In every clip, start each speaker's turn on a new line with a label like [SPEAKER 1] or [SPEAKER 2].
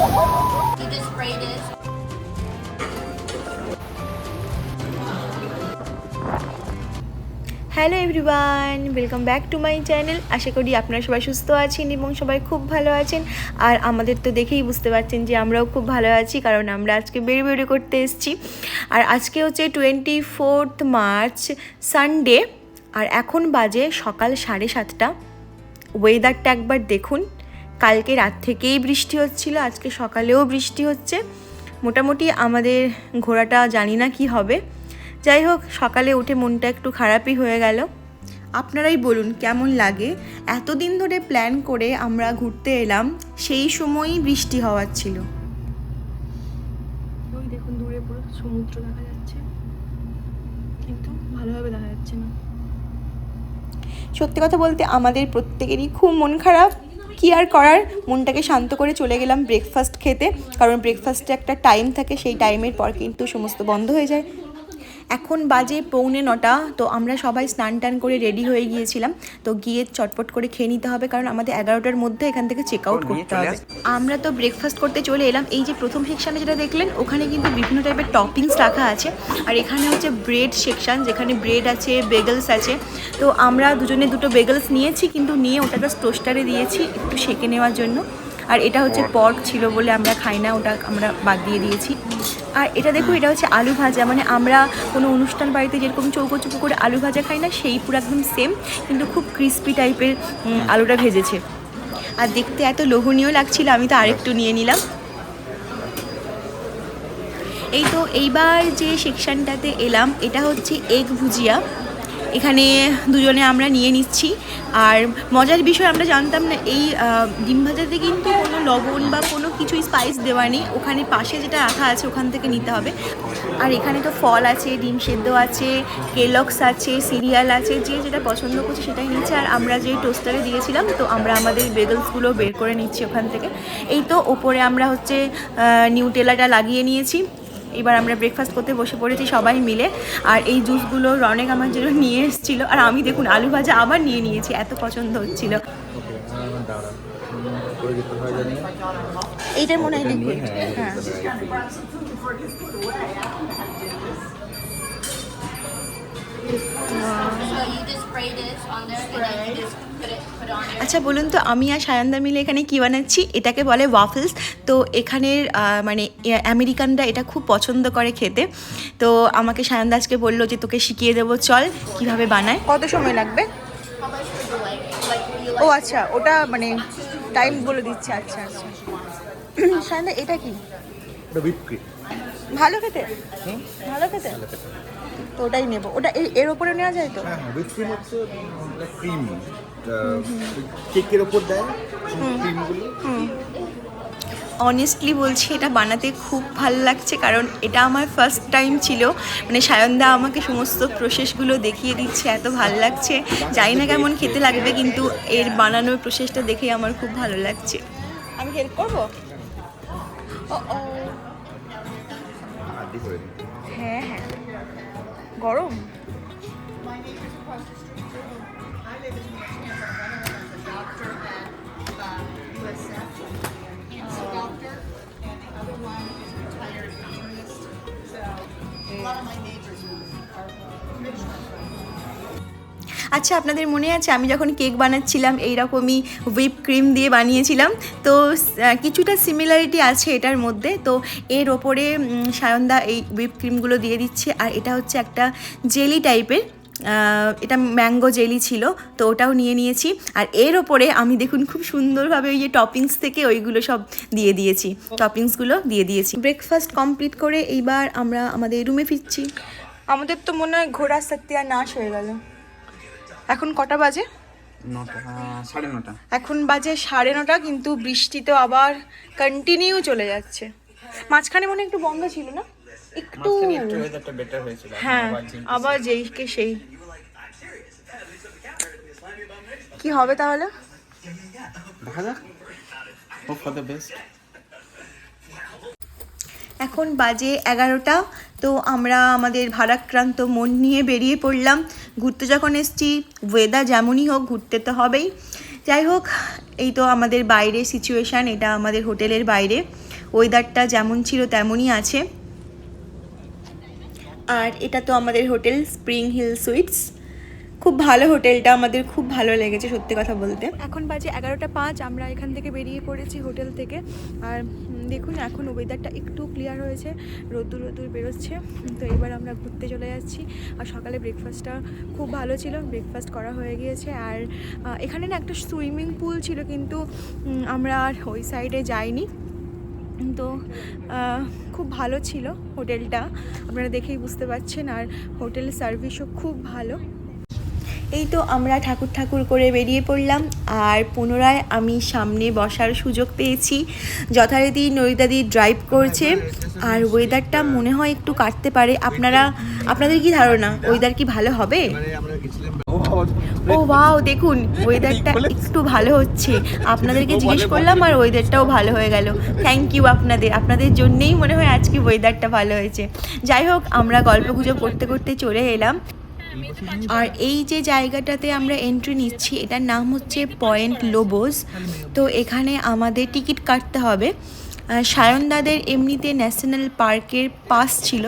[SPEAKER 1] You just.
[SPEAKER 2] Hello everyone welcome back to my channel আশা করি আপনারা সবাই সুস্থ আছেন এবং সবাই খুব ভালো আছেন। আর আমাদের তো দেখেই বুঝতে পারছেন যে আমরাও খুব ভালো আছি, কারণ আমরা আজকে বেরিয়ে বেরিয়ে করতে এসেছি। আর আজকে হচ্ছে টোয়েন্টি ফোর্থ মার্চ সানডে আর এখন বাজে সকাল সাড়ে সাতটা। ওয়েদারটা একবার দেখুন। কালকে রাত থেকেই বৃষ্টি হচ্ছিল আজকে সকালেও বৃষ্টি হচ্ছে। মোটামুটি আমাদের ঘোরাটা জানি না কি হবে। যাই হোক সকালে উঠে মনটা একটু খারাপই হয়ে গেল। আপনারাই বলুন কেমন লাগে? এতদিন ধরে প্ল্যান করে আমরা ঘুরতে এলাম সেই সময়ই বৃষ্টি হওয়ার ছিল।
[SPEAKER 3] ওই দেখুন দূরে পুরো সমুদ্র দেখা যাচ্ছে। কিন্তু ভালোভাবে দেখা যাচ্ছে না।
[SPEAKER 2] সত্যি কথা বলতে আমাদের প্রত্যেকেরই খুব মন খারাপ। কি আর করার? মনটাকে শান্ত করে চলে গেলাম ব্রেকফাস্ট খেতে। কারণ ব্রেকফাস্টে একটা টাইম থাকে, সেই টাইমের পর কিন্তু সমস্ত বন্ধ হয়ে যায়। এখন বাজে পৌনে নটা তো আমরা সবাই স্নান টান করে রেডি হয়ে গিয়েছিলাম। তো গিয়ে চটপট করে খেয়ে নিতে হবে কারণ আমাদের এগারোটার মধ্যে এখান থেকে চেক আউট করতে হবে। আমরা তো ব্রেকফাস্ট করতে চলে এলাম। এই যে প্রথম সেকশানে যেটা দেখলেন ওখানে কিন্তু বিভিন্ন টাইপের টপিংস রাখা আছে। আর এখানে হচ্ছে ব্রেড সেকশান যেখানে ব্রেড আছে বেগলস আছে। তো আমরা দুজনে দুটো বেগলস নিয়েছি কিন্তু নিয়ে ওটা জাস্ট টোস্টারে দিয়েছি একটু সেকে নেওয়ার জন্য। আর এটা হচ্ছে পর্ক ছিল বলে আমরা খাই না ওটা আমরা বাদ দিয়ে দিয়েছি। আর এটা দেখো, এটা হচ্ছে আলু ভাজা। মানে আমরা কোনো অনুষ্ঠান বাড়িতে যেরকম চৌকো চুপো করে আলু ভাজা খাই না, সেই পুরো একদম সেম কিন্তু খুব ক্রিস্পি টাইপের আলুটা ভেজেছে। আর দেখতে এত লোভনীয় লাগছিল, আমি তো আরেকটু নিয়ে নিলাম। এই তো এইবার যে সেকশানটাতে এলাম, এটা হচ্ছে এগ ভুজিয়া। এখানে দুজনে আমরা নিয়ে নিচ্ছি। আর মজার বিষয় আমরা জানতাম না, এই ডিম ভাজাতে কিন্তু কোনো লবণ বা কোনো কিছুই স্পাইস দেওয়া নেই। ওখানে পাশে যেটা রাখা আছে ওখান থেকে নিতে হবে। আর এখানে তো ফল আছে, ডিম সেদ্ধ আছে কেলক্স আছে, সিরিয়াল আছে, যে যেটা পছন্দ করছে সেটাই নিচ্ছে। আর আমরা যে টোস্টারে দিয়েছিলাম, তো আমরা আমাদের বেগলসগুলো বের করে নিচ্ছি ওখান থেকে। এই তো ওপরে আমরা হচ্ছে নিউটেলাটা লাগিয়ে নিয়েছি। এবার আমরা ব্রেকফাস্ট করতে বসে পড়েছি সবাই মিলে আর এই জুসগুলো রনেক আমার জন্য নিয়ে এসেছিল আর আমি দেখুন আলু ভাজা আবার নিয়ে নিয়েছি এত পছন্দ হচ্ছিল।
[SPEAKER 4] হয় জানি।
[SPEAKER 2] এইটার মনে হয়
[SPEAKER 4] এটা হ্যাঁ,
[SPEAKER 2] আচ্ছা বলুন তো আমি আর সায়ন্দা মিলে এখানে কী বানাচ্ছি? এটাকে বলে ওয়াফলস তো এখানের মানে আমেরিকানরা এটা খুব পছন্দ করে খেতে। তো আমাকে সায়ন্দা আজকে বলল যে তোকে শিখিয়ে দেবো চল কীভাবে বানায়। কত সময় লাগবে? ও আচ্ছা ওটা মানে টাইম বলে দিচ্ছে আচ্ছা আচ্ছা। সায়ন্দা এটা কি? ভালো খেতে? ভালো খেতে। তো ওটাই নেব। ওটা এর ওপরে নেওয়া যায় তো?
[SPEAKER 4] হ্যাঁ হ্যাঁ হুইপ ক্রিম হচ্ছে ক্রিম কেকের ওপর দেয় ক্রিমগুলো
[SPEAKER 2] অনেস্টলি বলছি এটা বানাতে খুব ভালো লাগছে কারণ এটা আমার ফার্স্ট টাইম ছিল। মানে সায়নদা আমাকে সমস্ত প্রসেসগুলো দেখিয়ে দিচ্ছে এত ভালো লাগছে। জানি না কেমন খেতে লাগবে কিন্তু এর বানানোর প্রসেসটা দেখে আমার খুব ভালো লাগছে। আমি হেল্প করব? ও ও গরম? আচ্ছা আপনাদের মনে আছে আমি যখন কেক বানাচ্ছিলাম এইরকমই হুইপ ক্রিম দিয়ে বানিয়েছিলাম। তো কিছুটা সিমিলারিটি আছে এটার মধ্যে। তো এর ওপরে সায়নদা এই হুইপ ক্রিমগুলো দিয়ে দিচ্ছে। আর এটা হচ্ছে একটা জেলি টাইপের এটা ম্যাঙ্গো জেলি ছিল তো ওটাও নিয়ে নিয়েছি। আর এর ওপরে আমি দেখুন খুব সুন্দরভাবে ওই যে টপিংস থেকে ওইগুলো সব দিয়ে দিয়েছি। টপিংসগুলো দিয়ে দিয়েছি। ব্রেকফাস্ট কমপ্লিট করে এইবার আমরা আমাদের রুমে ফিরছি। আমাদের তো মনে হয় ঘোরার সত্যি আর নাশ হয়ে গেল। এখন কটা বাজে? এখন বাজে সাড়ে নটা কিন্তু বৃষ্টি তো আবার কন্টিনিউ চলে যাচ্ছে। মাঝখানে মনে একটু বন্ধ ছিল না? একটু হ্যাঁ আবার যেই কে সেই। কি হবে তাহলে?
[SPEAKER 4] দেখা যাক হোপ ফর দ্য বেস্ট
[SPEAKER 2] এখন বাজে এগারোটা, তো আমরা আমাদের ভারাক্রান্ত মন নিয়ে বেরিয়ে পড়লাম। ঘুরতে যখন এসছি ওয়েদার যেমনই হোক, ঘুরতে তো হবেই। যাই হোক, এই তো আমাদের বাইরে সিচুয়েশান এটা আমাদের হোটেলের বাইরে। ওয়েদারটা যেমন ছিল, তেমনই আছে। আর এটা তো আমাদের হোটেল স্প্রিং হিল সুইটস খুব ভালো হোটেলটা, আমাদের খুব ভালো লেগেছে, সত্যি কথা বলতে।
[SPEAKER 3] এখন বাজে এগারোটা পাঁচ, আমরা এখান থেকে বেরিয়ে পড়েছি হোটেল থেকে। আর দেখুন, এখন ওয়েদারটা একটু ক্লিয়ার হয়েছে, রোদ্দুর রোদ্দুর বেরোচ্ছে। তো এবার আমরা ঘুরতে চলে যাচ্ছি। আর সকালে ব্রেকফাস্টটা খুব ভালো ছিল ব্রেকফাস্ট করা হয়ে গিয়েছে। আর এখানে না একটা সুইমিং পুল ছিল, কিন্তু আমরা আর ওই সাইডে যাইনি। তো খুব ভালো ছিল হোটেলটা আপনারা দেখেই বুঝতে পারছেন। আর হোটেল সার্ভিসও খুব ভালো।
[SPEAKER 2] এই তো আমরা ঠাকুর ঠাকুর করে বেরিয়ে পড়লাম আর পুনরায় আমি সামনে বসার সুযোগ পেয়েছি। যথারীতি নৈদাদি ড্রাইভ করছে। আর ওয়েদারটা মনে হয় একটু কাটতে পারে। আপনারা আপনাদের কি ধারণা? ওয়েদার কি ভালো হবে? ও ওয়াও দেখুন ওয়েদারটা একটু ভালো হচ্ছে। আপনাদেরকে জিজ্ঞেস করলাম আর ওয়েদারটাও ভালো হয়ে গেল। থ্যাংক ইউ আপনাদের। আপনাদের জন্যেই মনে হয় আজকে ওয়েদারটা ভালো হয়েছে। যাই হোক আমরা গল্প গুজব করতে করতে চলে এলাম। আর এই যে জায়গাটাতে আমরা এন্ট্রি নিচ্ছি, এটার নাম হচ্ছে পয়েন্ট লোবোস তো এখানে আমাদের টিকিট কাটতে হবে। সায়নদাদের এমনিতে ন্যাশনাল পার্কের পাস ছিল।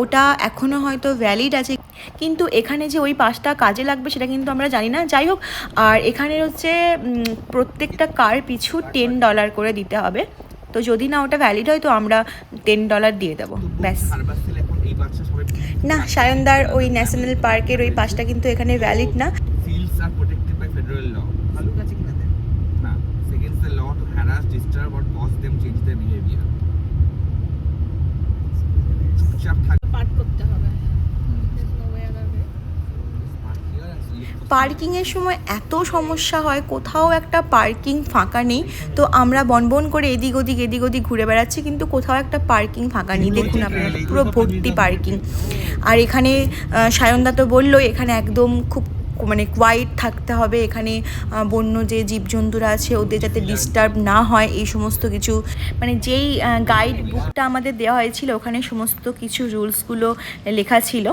[SPEAKER 2] ওটা এখনও হয়তো ভ্যালিড আছে। কিন্তু এখানে যে ওই পাসটা কাজে লাগবে, সেটা কিন্তু আমরা জানি না। যাই হোক, আর এখানে হচ্ছে প্রত্যেকটা কার পিছু টেন ডলার করে দিতে হবে। তো যদি না ওটা ভ্যালিড হয়, তো আমরা টেন ডলার দিয়ে দেবো। ব্যাস। না সায়নদার ওই ন্যাশনাল পার্কের ওই পাশটা কিন্তু এখানে ভ্যালিড না। পার্কিংয়ের সময় এত সমস্যা হয় কোথাও একটা পার্কিং ফাঁকা নেই। তো আমরা বনবন করে এদিক ওদিক এদিক ওদিক ঘুরে বেড়াচ্ছি কিন্তু কোথাও একটা পার্কিং ফাঁকা নেই। দেখুন আপনারা পুরো ভর্তি পার্কিং। আর এখানে সায়নদা তো বলল এখানে একদম খুব মানে কোয়াইট থাকতে হবে। এখানে বন্য যে জীবজন্তুরা আছে ওদের যাতে ডিস্টার্ব না হয় এই সমস্ত কিছু। মানে যেই গাইড বুকটা আমাদের দেওয়া হয়েছিল ওখানে সমস্ত কিছু রুলসগুলো লেখা ছিল।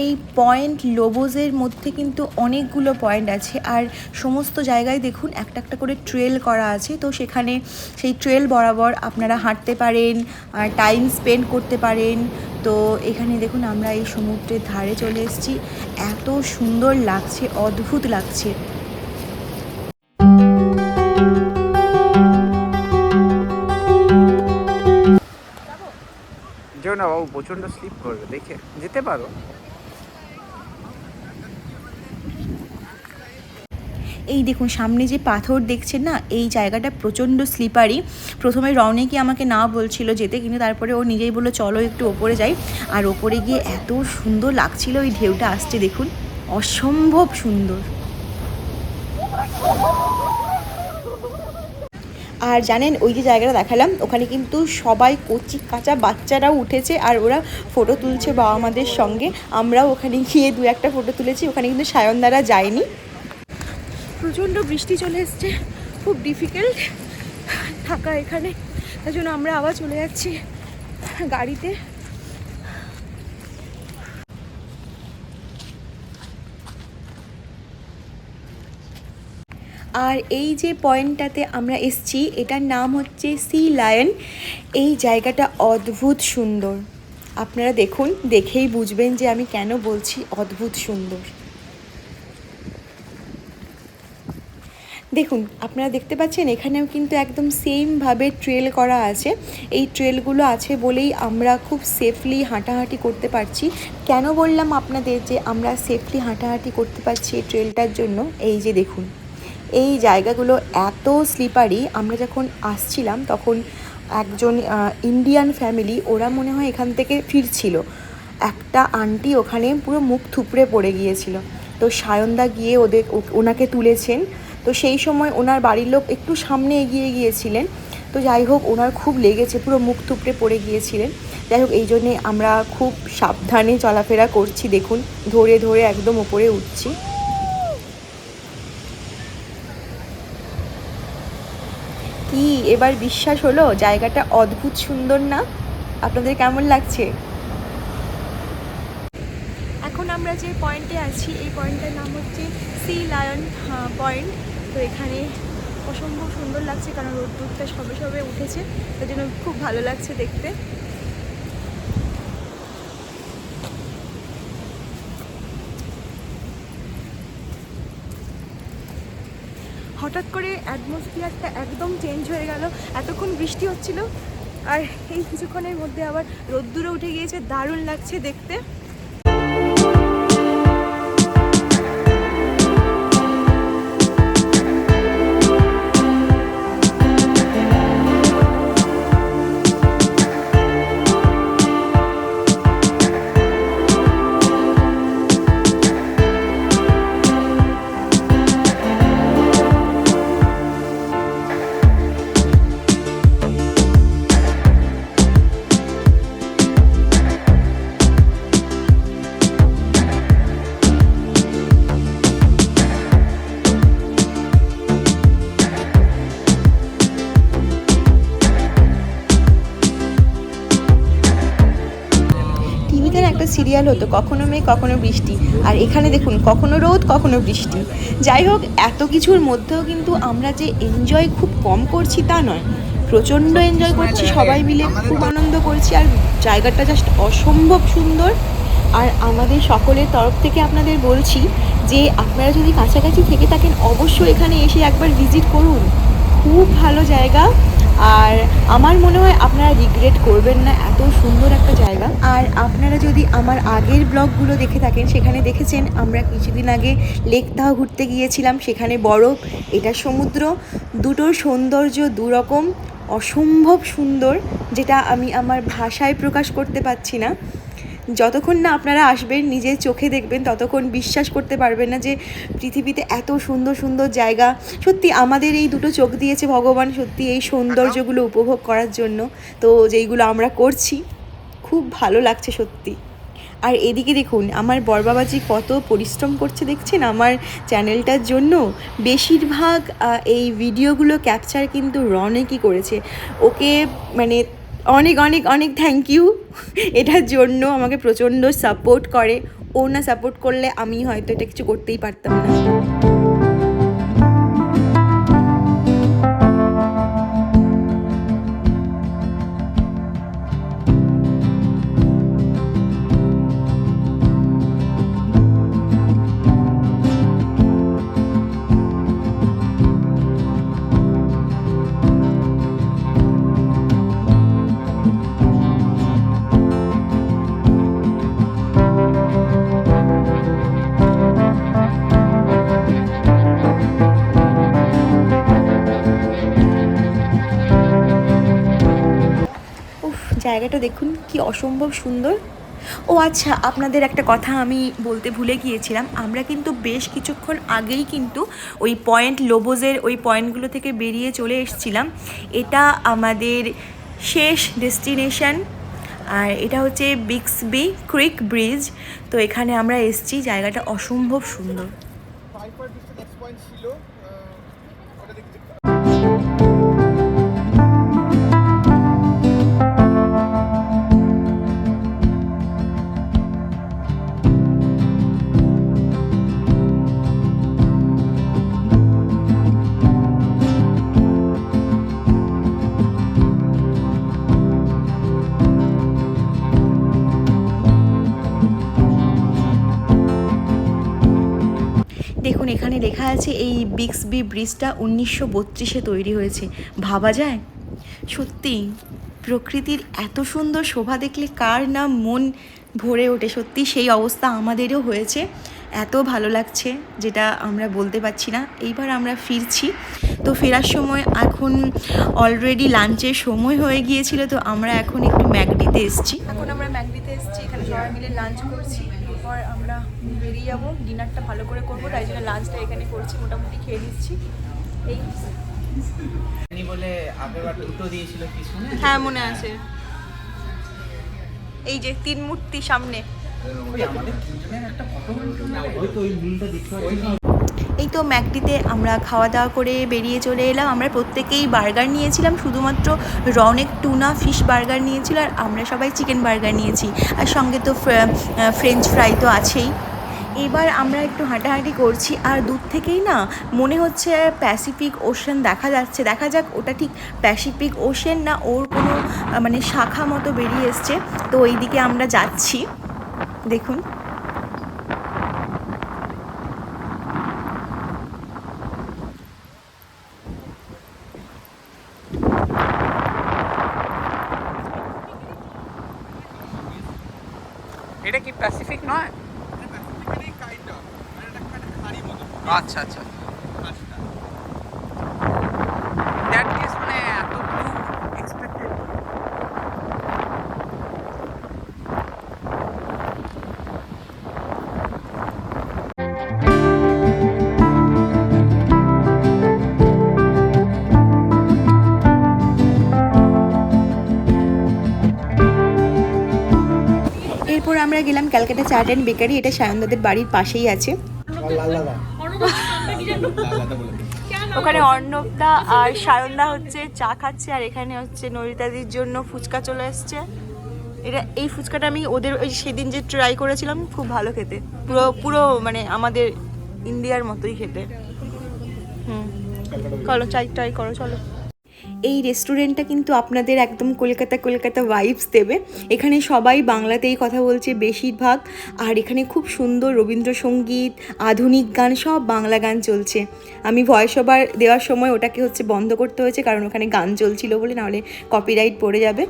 [SPEAKER 2] এই পয়েন্ট লোবোজের মধ্যে কিন্তু অনেকগুলো পয়েন্ট আছে। আর সমস্ত জায়গায় দেখুন, একটা একটা করে ট্রেল করা আছে। তো সেখানে সেই ট্রেল বরাবর আপনারা হাঁটতে পারেন টাইম স্পেন্ড করতে পারেন। তো এখানে দেখুন, আমরা এই সমুদ্রের ধারে চলে এসেছি। এত সুন্দর লাগছে, অদ্ভুত লাগছে।
[SPEAKER 5] যেও প্রচণ্ড স্লিপ করবে, দেখে যেতে পারো।
[SPEAKER 2] এই দেখুন, সামনে যে পাথর দেখছেন না, এই জায়গাটা প্রচণ্ড স্লিপারি প্রথমে রওনেকি আমাকে না বলছিল যেতে, কিন্তু তারপরে ও নিজেই বলল, চলো একটু ওপরে যাই। আর ওপরে গিয়ে এত সুন্দর লাগছিল, ওই ঢেউটা আসছে, দেখুন, অসম্ভব সুন্দর। আর জানেন, ওই যে জায়গাটা দেখালাম, ওখানে কিন্তু সবাই কচি কাঁচা বাচ্চারাও উঠেছে, আর ওরা ফটো তুলছে বাবা মাদের সঙ্গে। আমরাও ওখানে গিয়ে দু একটা ফটো তুলেছি, ওখানে কিন্তু সায়নদারা যায়নি।
[SPEAKER 3] প্রচণ্ড বৃষ্টি চলে এসছে, খুব ডিফিকাল্ট থাকা এখানে। তার জন্য আমরা আবার চলে যাচ্ছি গাড়িতে।
[SPEAKER 2] আর এই যে পয়েন্টটাতে আমরা এসছি, এটার নাম হচ্ছে সি লায়ন এই জায়গাটা অদ্ভুত সুন্দর। আপনারা দেখুন, দেখেই বুঝবেন যে আমি কেন বলছি অদ্ভুত সুন্দর। দেখুন, আপনারা দেখতে পাচ্ছেন এখানেও কিন্তু একদম সেমভাবে ট্রেল করা আছে। এই ট্রেলগুলো আছে বলেই আমরা খুব সেফলি হাঁটাহাঁটি করতে পারছি। কেন বললাম আপনাদের যে আমরা সেফলি হাঁটাহাঁটি করতে পারছি এই ট্রেলটার জন্য? এই যে দেখুন, এই জায়গাগুলো এত স্লিপারি আমরা যখন আসছিলাম তখন একজন ইন্ডিয়ান ফ্যামিলি ওরা মনে হয় এখান থেকে ফিরছিল। একটা আন্টি ওখানে পুরো মুখ থুপড়ে পড়ে গিয়েছিল। তো সায়নদা গিয়ে ওদের, ওনাকে তুলেছেন। তো সেই সময় ওনার বাড়ির লোক একটু সামনে এগিয়ে গিয়েছিলেন। তো যাই হোক, ওনার খুব লেগেছে, পুরো মুখ থুপড়ে পড়ে গিয়েছিলেন। যাই হোক, এই জন্যে আমরা খুব সাবধানে চলাফেরা করছি, দেখুন, ধরে ধরে একদম ওপরে উঠছি। কি, এবার বিশ্বাস হলো? জায়গাটা অদ্ভুত সুন্দর না? আপনাদের কেমন লাগছে?
[SPEAKER 3] এখন আমরা যে পয়েন্টে আছি, এই পয়েন্টটার নাম হচ্ছে সি লায়ন পয়েন্ট তো এখানে অসম্ভব সুন্দর লাগছে কারণ রোদ্দুরটা সবে সবে উঠেছে তাই জন্য খুব ভালো লাগছে দেখতে। হঠাৎ করে অ্যাটমসফিয়ারটা একদম চেঞ্জ হয়ে গেল, এতক্ষণ বৃষ্টি হচ্ছিল, আর এই কিছুক্ষণের মধ্যে আবার রোদ্দুরে উঠে গিয়েছে, দারুণ লাগছে দেখতে।
[SPEAKER 2] একটা হতো কখনো মেয়ে কখনো বৃষ্টি। আর এখানে দেখুন, কখনো রোদ, কখনো বৃষ্টি। যাই হোক, এত কিছুর মধ্যেও কিন্তু আমরা যে এনজয় খুব কম করছি তা নয়। প্রচণ্ড এনজয় করছি, সবাই মিলে খুব আনন্দ করছি। আর জায়গাটা জাস্ট অসম্ভব সুন্দর। আর আমাদের সকলের তরফ থেকে আপনাদের বলছি যে, আপনারা যদি কাছাকাছি থেকে থাকেন, অবশ্যই এখানে এসে একবার ভিজিট করুন। খুব ভালো জায়গা। আর আমার মনে হয় আপনারা রিগ্রেট করবেন না, এত সুন্দর একটা জায়গা। আর আপনারা যদি আমার আগের ব্লগগুলো দেখে থাকেন, সেখানে দেখেছেন আমরা কিছুদিন আগে লেক তাহ ঘুরতে গিয়েছিলাম, সেখানে বরফ, এটা সমুদ্র, দুটোর সৌন্দর্য দুরকম, অসম্ভব সুন্দর, যেটা আমি আমার ভাষায় প্রকাশ করতে পারছি না। যতক্ষণ না আপনারা আসবেন, নিজের চোখে দেখবেন, ততক্ষণ বিশ্বাস করতে পারবেন না যে পৃথিবীতে এত সুন্দর সুন্দর জায়গা। সত্যি আমাদের এই দুটো চোখ দিয়েছে ভগবান, সত্যি এই সৌন্দর্যগুলো উপভোগ করার জন্য। তো যেইগুলো আমরা করছি, খুব ভালো লাগছে সত্যি। আর এদিকে দেখুন, আমার বরবাবাজি কত পরিশ্রম করছে, দেখছেন? আমার চ্যানেলটার জন্য বেশিরভাগ এই ভিডিওগুলো ক্যাপচার কিন্তু রনেকই করেছে। ওকে মানে অনেক অনেক অনেক থ্যাংক ইউ এটার জন্য আমাকে প্রচণ্ড সাপোর্ট করে। ও না সাপোর্ট করলে আমি হয়তো এটা কিছু করতেই পারতাম না। জায়গাটা দেখুন, কি অসম্ভব সুন্দর। ও আচ্ছা আপনাদের একটা কথা আমি বলতে ভুলে গিয়েছিলাম। আমরা কিন্তু বেশ কিছুক্ষণ আগেই কিন্তু ওই পয়েন্ট লোবোজের ওই পয়েন্টগুলো থেকে বেরিয়ে চলে এসেছিলাম। এটা আমাদের শেষ ডেস্টিনেশন। আর এটা হচ্ছে বিক্সবি ক্রিক ব্রিজ তো এখানে আমরা এসেছি, জায়গাটা অসম্ভব সুন্দর। আছে এই বিক্সবি ব্রিজটা উনিশশো বত্রিশে তৈরি হয়েছে। ভাবা যায়? সত্যি, প্রকৃতির এত সুন্দর শোভা দেখলে কার না মন ভরে ওঠে? সত্যি, সেই অবস্থা আমাদেরও হয়েছে। এত ভালো লাগছে, যেটা আমরা বলতে পারছি না। এইবার আমরা ফিরছি। তো ফেরার সময় এখন অলরেডি লাঞ্চের সময় হয়ে গিয়েছিল, তো আমরা এখন একটু ম্যাকডিতে এসেছি।
[SPEAKER 3] এখন আমরা ম্যাগডিতে এসেছি, এখানে সবাই মিলে লাঞ্চ করছি। বেরিয়ে যাব ডিনারটা ভালো করে করব তাই জন্য লাঞ্চটা এখানে করছি মোটামুটি খেয়ে নিচ্ছি। এই।
[SPEAKER 5] বলে দুটো দিয়েছিল
[SPEAKER 3] হ্যাঁ মনে আছে। এই যে তিন মূর্তি সামনে।
[SPEAKER 2] এই তো ম্যাকডিতে আমরা খাওয়া দাওয়া করে বেরিয়ে চলে এলাম। আমরা প্রত্যেকেই বার্গার নিয়েছিলাম শুধুমাত্র রনেক টুনা ফিশ বার্গার নিয়েছিল আর আমরা সবাই চিকেন বার্গার নিয়েছি। আর সঙ্গে তো ফ্রেঞ্চ ফ্রাই তো আছেই। এবার আমরা একটু হাঁটাহাঁটি করছি, আর দূর থেকেই না মনে হচ্ছে প্যাসিফিক ওশেন দেখা যাচ্ছে। দেখা যাক ওটা ঠিক প্যাসিফিক ওশেন না ওর কোনো মানে শাখা মতো বেরিয়ে এসছে। তো ওই দিকে আমরা যাচ্ছি। দেখুন।
[SPEAKER 5] এটা কি প্যাসিফিক নয়? আচ্ছা আচ্ছা।
[SPEAKER 2] আমরা গেলাম ক্যালকাটা চার্ট অ্যান্ড বেকারি, এটা সায়নদাদের বাড়ির পাশেই আছে। ওখানে অর্ণবদা আর সায়নদা হচ্ছে চা খাচ্ছে, আর এখানে হচ্ছে নরিতাদির জন্য ফুচকা চলে এসছে। এটা, এই ফুচকাটা আমি ওদের ওই সেদিন যে ট্রাই করেছিলাম, খুব ভালো খেতে। পুরো পুরো মানে আমাদের ইন্ডিয়ার মতোই খেতে। হুম। চলো, চাই ট্রাই করো, চলো। এই রেস্টুরেন্টটা কিন্তু আপনাদের একদম কলকাতা কলকাতা ভাইবস দেবে। এখানে সবাই বাংলাতেই কথা বলছে বেশিরভাগ। আর এখানে খুব সুন্দর রবীন্দ্রসঙ্গীত, আধুনিক গান, সব বাংলা গান চলছে। আমি ভয়েস ওভার দেওয়ার সময় ওটাকে হচ্ছে বন্ধ করতে হয়েছে, কারণ ওখানে গান চলছিল বলে নাহলে কপিরাইট পড়ে যাবে।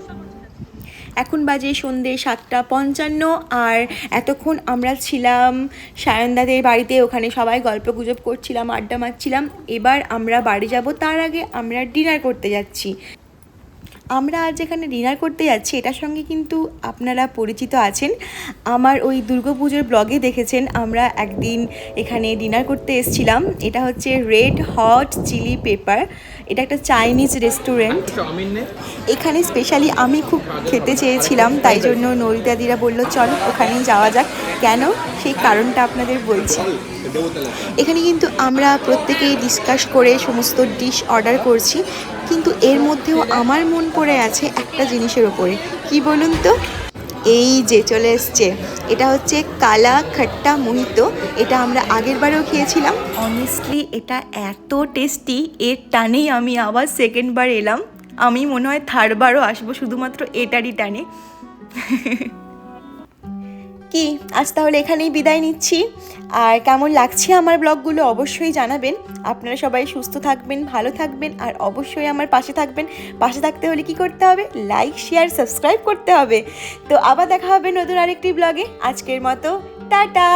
[SPEAKER 2] এখন বাজে সন্ধে সাতটা পঞ্চান্ন আর এতক্ষণ আমরা ছিলাম সায়নদাদের বাড়িতে, ওখানে সবাই গল্প গুজব করছিলাম, আড্ডা মারছিলাম। এবার আমরা বাড়ি যাব, তার আগে আমরা ডিনার করতে যাচ্ছি। আমরা আজ এখানে ডিনার করতে যাচ্ছি, এটার সঙ্গে কিন্তু আপনারা পরিচিত আছেন। আমার ওই দুর্গাপুজোর ব্লগে দেখেছেন, আমরা একদিন এখানে ডিনার করতে এসেছিলাম। এটা হচ্ছে রেড হট চিলি পেপার এটা একটা চাইনিজ রেস্টুরেন্ট এখানে স্পেশালি আমি খুব খেতে চেয়েছিলাম, তাই জন্য নরিদাদিরা বলল, চল, ওখানেই যাওয়া যাক। কেন? সেই কারণটা আপনাদের বলছি। এখানে কিন্তু আমরা প্রত্যেকেই ডিসকাস করে সমস্ত ডিশ অর্ডার করছি। কিন্তু এর মধ্যেও আমার মন পড়ে আছে একটা জিনিসের ওপরে। কি বলুন তো? এই যে চলে এসছে, এটা হচ্ছে কালা খট্টা মোহিত। এটা আমরা আগের বারেও খেয়েছিলাম। অনেস্টলি এটা এত টেস্টি এর টানেই আমি আবার সেকেন্ড বার এলাম। আমি মনে হয় থার্ড বারও আসব, শুধুমাত্র এটারই টানে। কি? আজ তাহলে এখানেই বিদায় নিচ্ছি। আর কেমন লাগছে আমার ব্লগগুলো অবশ্যই জানাবেন। আপনারা সবাই সুস্থ থাকবেন, ভালো থাকবেন, আর অবশ্যই আমার পাশে থাকবেন। পাশে থাকতে হলে কি করতে হবে? লাইক শেয়ার সাবস্ক্রাইব করতে হবে। তো আবার দেখা হবে নতুন আরেকটি ব্লগে। আজকের মতো, টাটা!